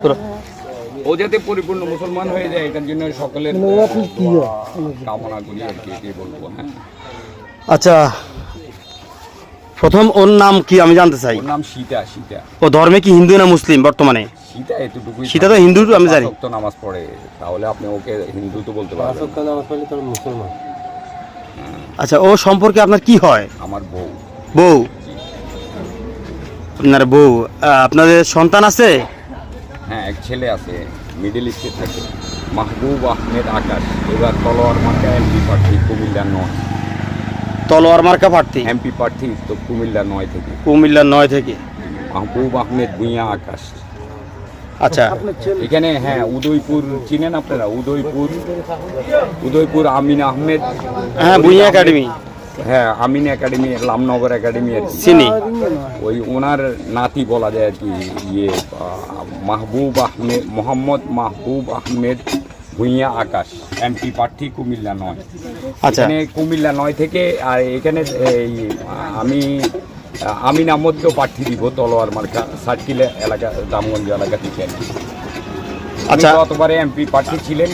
ও যাতে পরিপূর্ণ মুসলমান হয়ে যায় এটার জন্য সকলের কামনা করি আর কি এটাই বলব হ্যাঁ। আচ্ছা প্রথম ওর নাম কি আমি জানতে চাই? ওর নাম সীতা সীতা। ও ধর্মে কি হিন্দু না মুসলিম বর্তমানে? সীতা এতটুকুই সীতা তো হিন্দু আমি জানি। তো নামাজ পড়ে তাহলে আপনি ওকে হিন্দু তো বলতে পারবেন আচ্ছা ও সম্পর্কে আপনার কি হয়? আমার বউ। বউ? আপনার বউ। আপনাদের সন্তান আছে? হ্যাঁ এক ছেলে আছে মিডিল ইস্টে থাকে মাহবুব আহমেদ আকাশ। এবার তলোয়ার মার্কা এমপি প্রার্থী কুমিল্লা নয়। তলোয়ার মার্কা প্রার্থী? এমপি প্রার্থী তো কুমিল্লা নয় থেকে। কুমিল্লার নয় থেকে। মাহবুব আহমেদ ভুঁইয়া আকাশ। আচ্ছা। এখানে হ্যাঁ উদয়পুর চিনেন আপনারা? উদয়পুর উদয়পুর আমিন আহমেদ। হ্যাঁ ভুঁইয়া একাডেমি। হ্যাঁ আমিন একাডেমি লামনগর একাডেমি আর চিনি ওই ওনার নাতি বলা যায় আর কি ইয়ে মাহবুব আহমেদ মোহাম্মদ মাহবুব আহমেদ ভুঁইয়া আকাশ এমপি প্রার্থী কুমিল্লা নয়। আচ্ছা। এখানে কুমিল্লা নয় থেকে আর এখানে এই আমি আমি নামকেও প্রার্থী দিব তলোয়ার মার্কা সার্কিল এলাকা রামগঞ্জ এলাকা থেকে আর কি। আচ্ছা। গতবারে এমপি প্রার্থী ছিলেন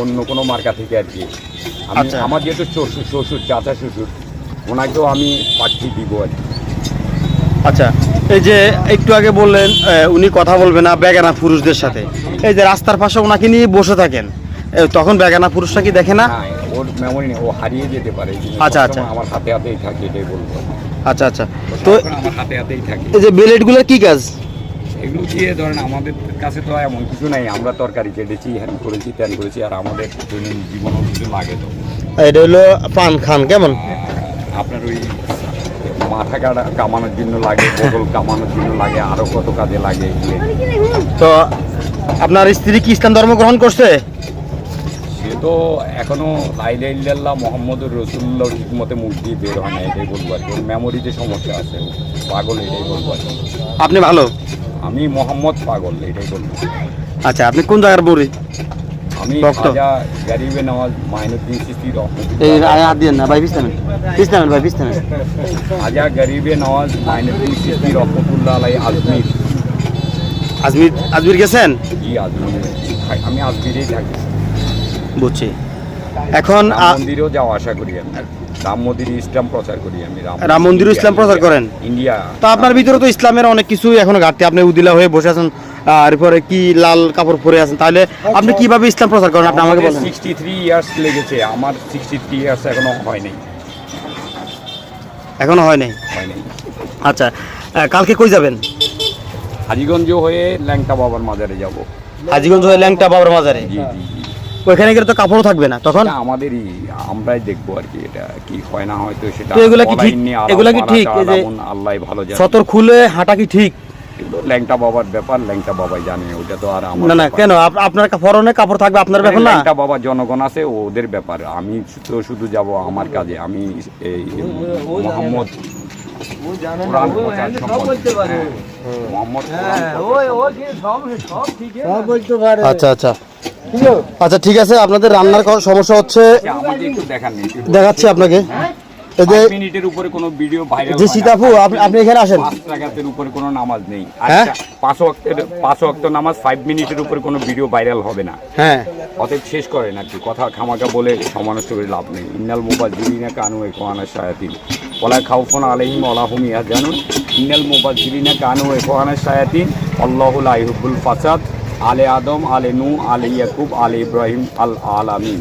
অন্য কোনো মার্কা থেকে আর কি। আমি আচ্ছা। আমার যেহেতু শ্বশুর শ্বশুর চাচা শ্বশুর ওনাকেও আমি প্রার্থী দিব আর কি। আচ্ছা এই যে একটু আগে বললেন উনি কথা বলবে না বেগানা পুরুষদের সাথে। এই যে রাস্তার পাশে ওনাকে নিয়ে বসে থাকেন তখন বেগানা পুরুষটা কি দেখে না? ওর মেমোরি নেই ও হারিয়ে যেতে পারে আচ্ছা, আচ্ছা। আমার হাতে হাতেই থাকে এটাই বলব। আচ্ছা আচ্ছা। তো তো আমার হাতে হাতেই থাকে। এই যে বেলেটগুলোর কি কাজ? এগুলো দিয়ে ধরেন আমাদের কাছে তো এমন কিছু নাই আমরা তরকারি কেটেছি হ্যান করেছি ত্যান করেছি আর আমাদের দৈনন্দিন জীবনও কিছু লাগে তো। এটা হলো পান খান কেমন? আপনার ওই মাথা কাটা কামানোর জন্য লাগে বগল কামানোর জন্য লাগে আরও কত কাজে লাগে তো আপনার স্ত্রী কি ইসলাম ধর্ম গ্রহণ করছে? সে তো এখনও লাইলা ইল্লাল্লাহ মোহাম্মদুর রসুল্লাহ ঠিক মতো দিয়ে বের হয় না এটাই বলব আর মেমোরিতে সমস্যা আছে পাগল এটাই বলব আপনি ভালো? আমি মোহাম্মদ পাগল এটাই বলব। আচ্ছা আপনি কোন জায়গার বড়ি? আমি। খাজা গরিবে নওয়াজ মাইনুদ্দিন সিস্তি এই হাত দিয়ে না ভাই পিস্তামেন পিস্তামেন ভাই পিস্তামেন খাজা গরিবে নওয়াজ মাইনুদ্দিন সিস্তি রহমতুল্লাহ আলাই আজমির। আজমির আজমির গেছেন? জি আজমির। আমি আজমিরেই থাকি। বুঝছি। এখন মন্দিরেও যাওয়া আশা করি আমি। রাম মন্দিরে ইসলাম প্রচার করি আমি রাম মন্দিরে ইসলাম প্রচার করেন? ইন্ডিয়া। তো আপনার ভিতরে তো ইসলামের অনেক কিছু এখনও ঘাটতি। আপনি উদিলা হয়ে বসে আছেন আর পরে কি লাল কাপড় পরে আছেন? তাহলে আপনি কীভাবে ইসলাম প্রচার করেন? আপনি আমাকে বলেন। সিক্সটি থ্রি ইয়ার্স লেগেছে। আমার সিক্সটি থ্রি ইয়ার্স এখনও হয়নি এখনও হয় নাই? হয়নি আচ্ছা কালকে কই যাবেন? হাজিগঞ্জ হয়ে ল্যাংটা বাবার মাজারে যাব। হাজিগঞ্জ হয়ে ল্যাংটা বাবার মাজারে? জি জি। ওইখানে গেলে তো কাপড়ও থাকবে না তখন? আমাদেরই আমরাই দেখব আর কি এটা কি হয় না হয়তো সেটা তো এগুলা কি ঠিক? এগুলা কি ঠিক? যে আল্লাহ ভালো জানে। সতর খুলে হাঁটা কি ঠিক? ল্যাংটা বাবার ব্যাপার ল্যাংটা বাবাই জানে ওটা তো আর আমার না না কেন? আপনার পরনে কাপড় থাকবে আপনার ব্যাপার না? ল্যাংটা বাবার জনগণ আছে ওদের ব্যাপার। আমি তো শুধু যাব আমার কাজে আমি এই মোহাম্মদ হ্যাঁ, কোরআন প্রচার। আচ্ছা আচ্ছা। আচ্ছা ঠিক আছে আপনাদের রান্নার সমস্যা হচ্ছে দেখাচ্ছি আপনাকে। মিনিটের উপরে কোনো ভিডিও ভাইরাল যে সীতাফু আপনি আপনি এখানে আসেন। পাঁচ উপরে কোনো নামাজ নেই। হ্যাঁ? আচ্ছা পাঁচ ওয়াক্তের পাঁচ ওয়াক্ত নামাজ ফাইভ মিনিটের উপরে কোনো ভিডিও ভাইরাল হবে না। হ্যাঁ। অতএব শেষ করেন আর কি। কথা খামাকা বলে সমানষ্ট করে লাভ নেই। ইন্নাল মোবাইল জিরিনা কানু এ কোয়ানা ওলা খাউফন আলাইহিম ইন্নাল কানু কোয়ানা ফাসাদ। আলে আদম আলে নু আলে ইয়াকুব আলে ইব্রাহিম আল আলামিন।